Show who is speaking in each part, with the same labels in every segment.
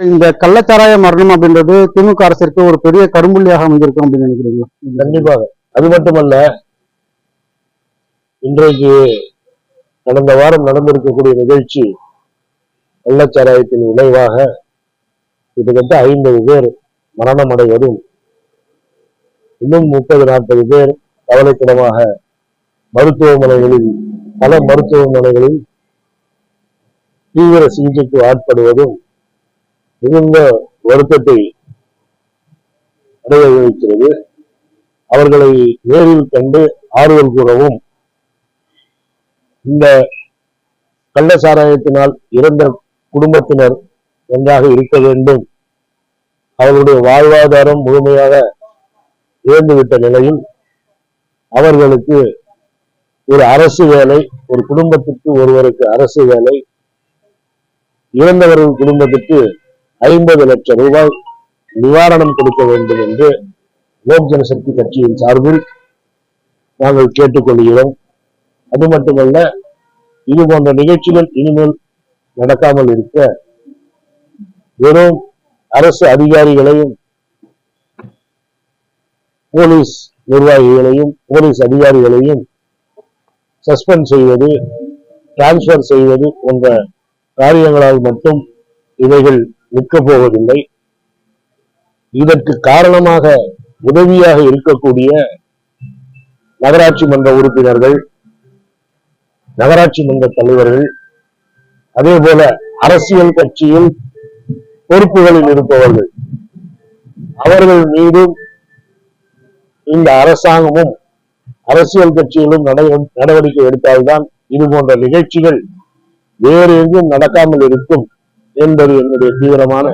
Speaker 1: இந்த கள்ளச்சாராய மரணம் அப்படின்றது திமுக அரசிற்கு ஒரு பெரிய கரும்புள்ளியாக அமைந்திருக்கும் அப்படின்னு நினைக்கிறீங்க
Speaker 2: கண்டிப்பாக. அது மட்டுமல்ல இன்றைக்கு கடந்த வாரம் நடந்திருக்கக்கூடிய நிகழ்ச்சி கள்ளச்சாராயத்தின் விளைவாக கிட்டத்தட்ட ஐம்பது பேர் மரணம் அடைவதும் இன்னும் முப்பது நாற்பது பேர் கவலைக்கிடமாக மருத்துவமனைகளில் பல மருத்துவமனைகளில் தீவிர சிகிச்சைக்கு ஆட்படுவதும் மிகுந்த வருத்தத்தை அடைய வைக்கிறது. அவர்களை நேரில் கண்டு ஆறுதல் கூறவும் இந்த கள்ள சாராயத்தினால் இறந்த குடும்பத்தினர் நன்றாக இருக்க வேண்டும். அவர்களுடைய வாழ்வாதாரம் முழுமையாக இழந்துவிட்ட நிலையில் அவர்களுக்கு ஒரு அரசு வேலை ஒரு குடும்பத்திற்கு ஒருவருக்கு அரசு வேலை இறந்தவர்கள் குடும்பத்திற்கு ஐம்பது லட்சம் ரூபாய் நிவாரணம் கொடுக்க வேண்டும் என்று லோக் ஜனசக்தி கட்சியின் சார்பில் நாங்கள் கேட்டுக்கொள்கிறோம். அது மட்டுமல்ல இது போன்ற நிகழ்ச்சிகள் இனிமேல் நடக்காமல் இருக்க வெறும் அரசு அதிகாரிகளையும் போலீஸ் நிர்வாகிகளையும் போலீஸ் அதிகாரிகளையும் சஸ்பெண்ட் செய்வது டிரான்ஸ்பர் செய்வது போன்ற காரியங்களால் மட்டும் இவைகள் நிற்கப் போவதில்லை இதற்கு காரணமாக உதவியாக இருக்கக்கூடிய நகராட்சி மன்ற உறுப்பினர்கள் நகராட்சி மன்ற தலைவர்கள் அதே போல அரசியல் கட்சியில் பொறுப்புகளில் இருப்பவர்கள் அவர்கள் மீதும் இந்த அரசாங்கமும் அரசியல் கட்சிகளும் நடவடிக்கை எடுத்தால்தான் இது போன்ற நிகழ்ச்சிகள் வேறு எங்கும் நடக்காமல் இருக்கும். என்பது என்னுடைய தீவிரமான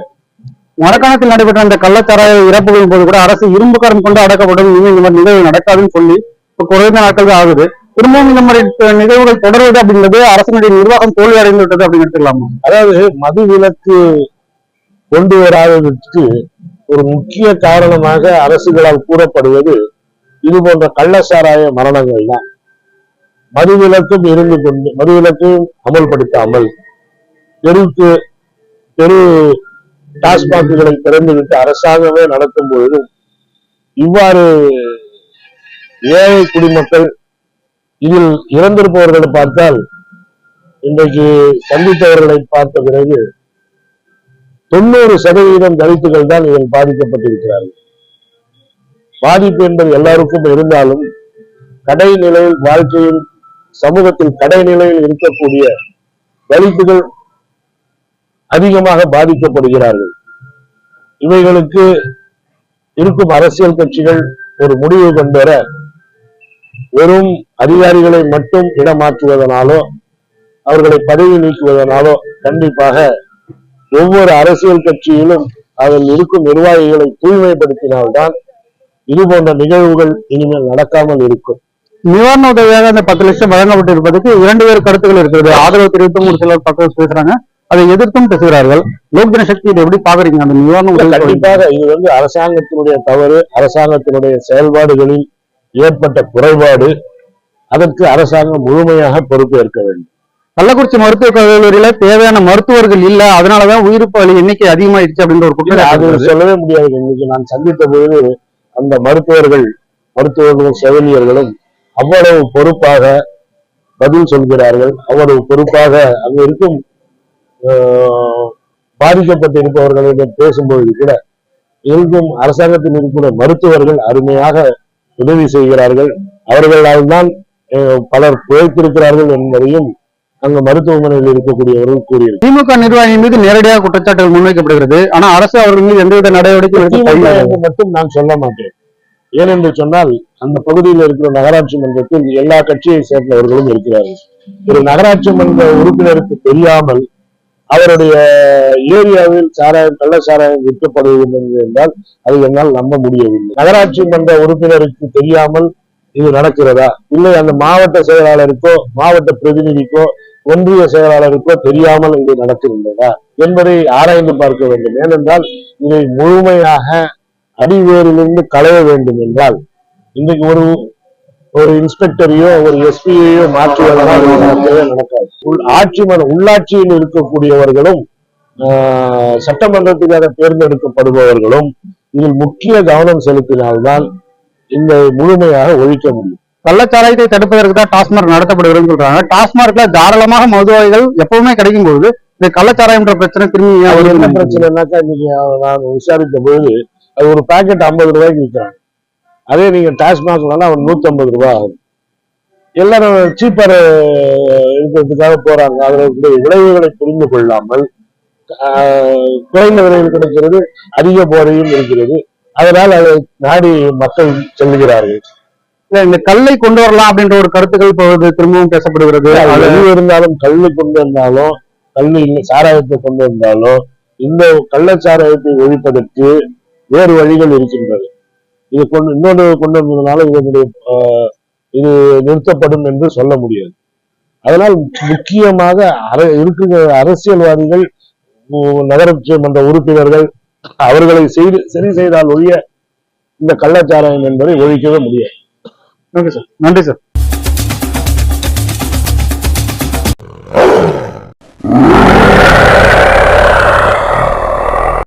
Speaker 1: மரக்காணத்தில் நடைபெற்ற அந்த கள்ளச்சாராய இறப்புகளின் போது கூட அரசு இரும்பு கரம் கொண்டு அடக்கப்படும் இனிமே இந்த மாதிரி நிகழ்வு நடக்காதுன்னு சொல்லி இப்ப குறைந்த நாட்கள் தான் ஆகுது. திரும்பவும் இந்த மாதிரி நிகழ்வுகள் தொடர்வது அப்படின்றது அரசினுடைய நிர்வாகம் தோல்வி அடைந்து விட்டது அப்படின்னு எடுத்துக்கலாமா?
Speaker 2: அதாவது மது விலக்கு கொண்டு வராததற்கு ஒரு முக்கிய காரணமாக அரசுகளால் கூறப்படுவது இது போன்ற கள்ளச்சாராய மரணங்கள் தான். மது விலக்கும் இருந்து கொண்டு மது விலக்கும் அமல்படுத்தாமல் தெருக்கு தெரு டாஸ்மாக்குகளை திறந்துவிட்டு அரசாங்கமே நடத்தும் பொழுது இவ்வாறு ஏழை குடிமக்கள் இதில் இறந்திருப்பவர்களை பார்த்தால் இன்றைக்கு சந்தித்தவர்களை பார்த்த பிறகு தொண்ணூறு சதவீதம் தலித்துகள் தான் இதில் பாதிக்கப்பட்டிருக்கிறார்கள். பாதிப்பு என்பது எல்லாருக்கும் இருந்தாலும் கடைநிலையில் வாழ்க்கையில் சமூகத்தில் கடைநிலையில் இருக்கக்கூடிய தலித்துகள் அதிகமாக பாதிக்கப்படுகிறார்கள். இவைகளுக்கு இருக்கும் அரசியல் கட்சிகள் ஒரு முடிவு கொண்டு வர வெறும் அதிகாரிகளை மட்டும் இடமாற்றுவதனாலோ அவர்களை பதவி நீக்குவதனாலோ கண்டிப்பாக ஒவ்வொரு அரசியல் கட்சியிலும் அதில் இருக்கும் நிர்வாகிகளை தூய்மைப்படுத்தினால்தான் இது போன்ற நிகழ்வுகள் இனிமேல் நடக்காமல் இருக்கும்.
Speaker 1: நிவாரண உதவியாக அந்த பத்து லட்சம் வழங்கப்பட்டிருப்பதற்கு இரண்டு பேர் கருத்துக்கள் இருக்கிறது. ஆதரவு தெரிவித்தும் ஒரு சிலர் பக்கம் பேசுறாங்க. அதை எதிர்த்தும் பேசுகிறார்கள். லோக் ஜனசக்தி இதை எப்படி பாக்குறீங்க அந்த நிவாரண உதவி
Speaker 2: கண்டிப்பாக இது வந்து அரசாங்கத்தினுடைய தவறு அரசாங்கத்தினுடைய செயல்பாடுகளில் ஏற்பட்ட குறைபாடு அதற்கு அரசாங்கம் முழுமையாக பொறுப்பேற்க வேண்டும்.
Speaker 1: கள்ளக்குறிச்சி மருத்துவக் கல்லூரியில தேவையான மருத்துவர்கள் இல்ல அதனாலதான் உயிரிழப்பு வலி எண்ணிக்கை அதிகமாயிடுச்சு அப்படின்ற ஒரு
Speaker 2: இல்ல, அது சொல்லவே முடியாது. இன்னைக்கு நான் சந்தித்த பொழுது அந்த மருத்துவர்கள் மருத்துவர்களும் செவிலியர்களும் அவ்வளவு பொறுப்பாக பதில் சொல்கிறார்கள். அவ்வளவு பொறுப்பாக அங்கு இருக்கும் பாதிக்கப்பட்டிருப்பவர்களிடம் பேசும்பொழுது கூட இருக்கும் அரசாங்கத்தில் இருக்கிற மருத்துவர்கள் அருமையாக உதவி செய்கிறார்கள். அவர்களால் தான் பலர் பிழைத்திருக்கிறார்கள் என்பதையும் அங்கு மருத்துவமனையில் இருக்கக்கூடியவர்கள் கூறியிருக்கிறார்கள்
Speaker 1: திமுக நிர்வாகிகள் மீது நேரடியாக குற்றச்சாட்டுகள் முன்வைக்கப்படுகிறது. ஆனா அரசு அவர்கள் மீது எந்தவித.
Speaker 2: என்று மட்டும் நான் சொல்ல மாட்டேன். ஏனென்று சொன்னால் அந்த பகுதியில் இருக்கிற நகராட்சி மன்றத்தில் எல்லா கட்சியை சேர்ந்தவர்களும் இருக்கிறார்கள். ஒரு நகராட்சி மன்ற உறுப்பினருக்கு தெரியாமல் அவருடைய ஏரியாவில் சாராயம் கள்ள சாராயம் விற்கப்படுகிறது என்றால் அது என்னால் நம்ப முடியவில்லை. நகராட்சி மன்ற உறுப்பினருக்கு தெரியாமல் இது நடக்கிறதா? இல்லை அந்த மாவட்ட செயலாளருக்கோ மாவட்ட பிரதிநிதிக்கோ ஒன்றிய செயலாளருக்கோ தெரியாமல் இது நடக்கின்றதா? என்பதை ஆராய்ந்து பார்க்க வேண்டும். ஏனென்றால் இதை முழுமையாக அடிவேரிலிருந்து களைய வேண்டும் என்றால் இன்றைக்கு ஒரு ஒரு இன்ஸ்பெக்டரையோ ஒரு எஸ்பியையோ நடக்கவே நடக்காது ஆட்சி உள்ளாட்சியில் இருக்கக்கூடியவர்களும் சட்டமன்றத்துக்காக தேர்ந்தெடுக்கப்படுபவர்களும் இதில் முக்கிய கவனம் செலுத்தினால்தான் இந்த முழுமையாக ஒழிக்க முடியும்.
Speaker 1: கள்ளச்சாராயத்தை தடுப்பதற்கு தான் டாஸ்மாக் நடத்தப்படுகிறதுன்னு சொல்றாங்க. டாஸ்மார்க்ல தாராளமாக மதுவாய்கள் எப்பவுமே கிடைக்கும் பொழுது இந்த கள்ளச்சாராயம்ன்ற பிரச்சனை திரும்பி
Speaker 2: என்ன? பிரச்சனைனாக்கா இன்னைக்கு நான் விசாரித்த பொழுது அது ஒரு பாக்கெட் ஐம்பது ரூபாய்க்கு விற்கிறாங்க. அதே நீங்க டாஸ்மாக்லாம் அவன் நூத்தி ஐம்பது ரூபாய் ஆகும். எல்லாரும் சீப்பர் இருக்கிறதுக்காக போறாங்க. அதனுடைய விளைவுகளை புரிந்து கொள்ளாமல் குறைந்த விலையில் கிடைக்கிறது அதிக போதையும் இருக்கிறது. அதனால் அதை நாடி மக்கள் செல்லுகிறார்கள்
Speaker 1: இல்ல, இந்த கல்லை கொண்டு வரலாம் அப்படின்ற ஒரு கருத்துக்கள் இப்பொழுது திரும்பவும் பேசப்படுகிறது.
Speaker 2: அது இருந்தாலும் கல்லு கொண்டு வந்தாலும் இல்லை சாராயத்தை கொண்டு வந்தாலும் இந்த கள்ளச்சாராயத்தை ஒழிப்பதற்கு வேறு வழிகள் இருக்கின்றது. இது கொண்டு இன்னொன்று கொண்டு வந்ததுனால இதனுடைய இது நிறுத்தப்படும் என்று சொல்ல முடியாது. அதனால் முக்கியமாக அர- இருக்கிற அரசியல்வாதிகள் நகராட்சி மன்ற உறுப்பினர்கள் அவர்களை செய்து சரி செய்தால் ஒழிய இந்த கள்ளச்சாராயம் என்பதை ஒழிக்கவே முடியாது.
Speaker 1: Okay sir. நன்றி சார்.